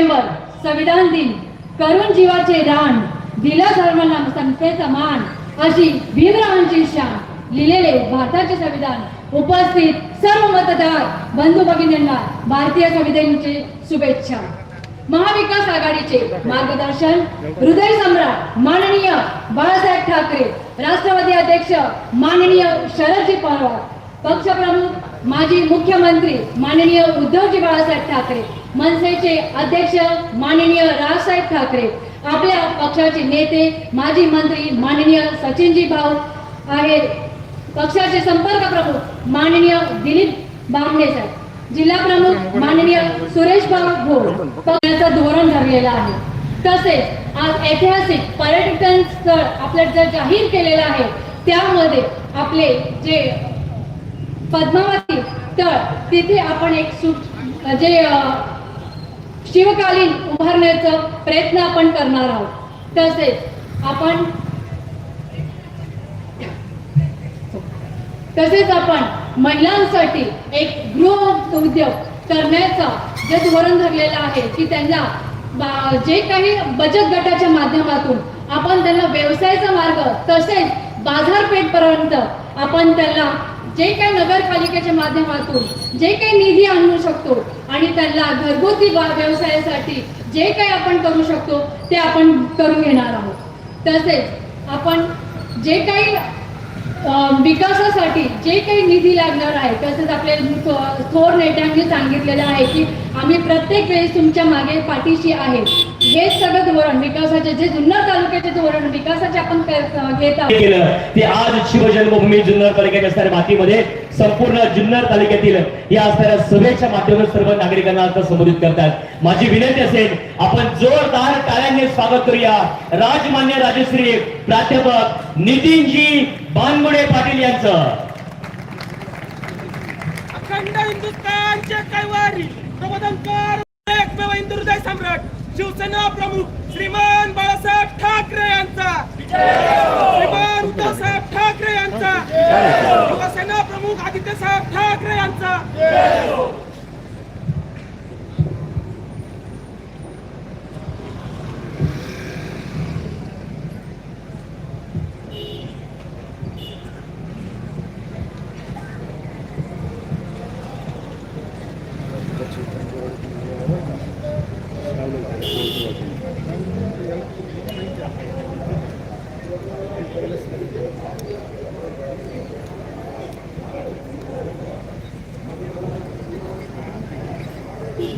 November संविधान दिन. करून जीवाचे दान दिलं धर्मांना संस्थेचा मान. अशी भीमरावांची शान. लिहिलेले भारताचे संविधान. उपस्थित सर्व मतदार बंधू भगिनींना भारतीय संविधानाची शुभेच्छा. महाविकास आघाडीचे मार्गदर्शन हृदय सम्राट माननीय बाळासाहेब ठाकरे. राष्ट्रवादी अध्यक्ष माननीय शरदजी पवार. पक्षप्रमुख माजी मुख्यमंत्री माननीय उद्धवजी बाळासाहेब ठाकरे मनसेचे अध्यक्ष माननीय राजसाहेब ठाकरे आपल्या पक्षाचे नेते माजी मंत्री माननीय सचिनजी भाऊ आहेत. पक्षाचे संपर्क प्रमुख माननीय दिलीप बामणे साहेब जिल्हा प्रमुख माननीय सुरेश भाऊ भोळ पक्षाचं धोरण ठरलेलं आहे. तसेच आज ऐतिहासिक पर्यटन स्थळ आपलं जर जाहीर केलेलं आहे त्यामध्ये आपले जे पद्मावती तळ. तिथे आपण एक सुट जे म्हणजे, शिवकालीन उभारण्याचा प्रयत्न आपण करणार आहोत. तसेच आपण तसेच आपण महिलांसाठी एक गृह उद्योग करण्याचा जे धोरण धरलेलं आहे की त्यांना जे काही बचत गटाच्या माध्यमातून आपण त्यांना व्यवसायाचा मार्ग तसेच बाजारपेठपर्यंत आपण त्यांना जे काही नगरपालिकेच्या माध्यमातून जे काही निधी आणू शकतो आणि त्याला घरगुती व्यवसायासाठी जे काही आपण करू शकतो ते आपण करून घेणार आहोत. तसेच आपण जे काही विकासासाठी जे काही निधी लागणार आहे तसेच आपले थोर नेत्यांनी सांगितलेलं आहे की आम्ही प्रत्येक वेळेस तुमच्या मागे पाठीशी आहे. हे सगळं धोरण विकासाचे जे जुन्नर तालुक्याचे धोरण विकासाचे आपण घेत केलं ते आज शिवजन्मभूमी जुन्नर तालुक्याच्या असणाऱ्या मातीमध्ये संपूर्ण जुन्नर तालुक्यातील या असणाऱ्या सभेच्या माध्यमातून सर्व नागरिकांना आता संबोधित करतात. माझी विनंती असेल आपण जोरदार टाळ्यांनी स्वागत करूया. राजमान्य राजश्री प्राध्यापक नितीनजी बानगुडे पाटील यांचं. अखंड हिंदुस्थानचे कैवारी प्रबोधनकार एकमेव सम्राट. शिवसेना प्रमुख श्रीमान बाळासाहेब ठाकरे यांचा. श्रीमान उद्धवसाहेब ठाकरे यांचा. युवासेना प्रमुख आदित्यसाहेब ठाकरे यांचा.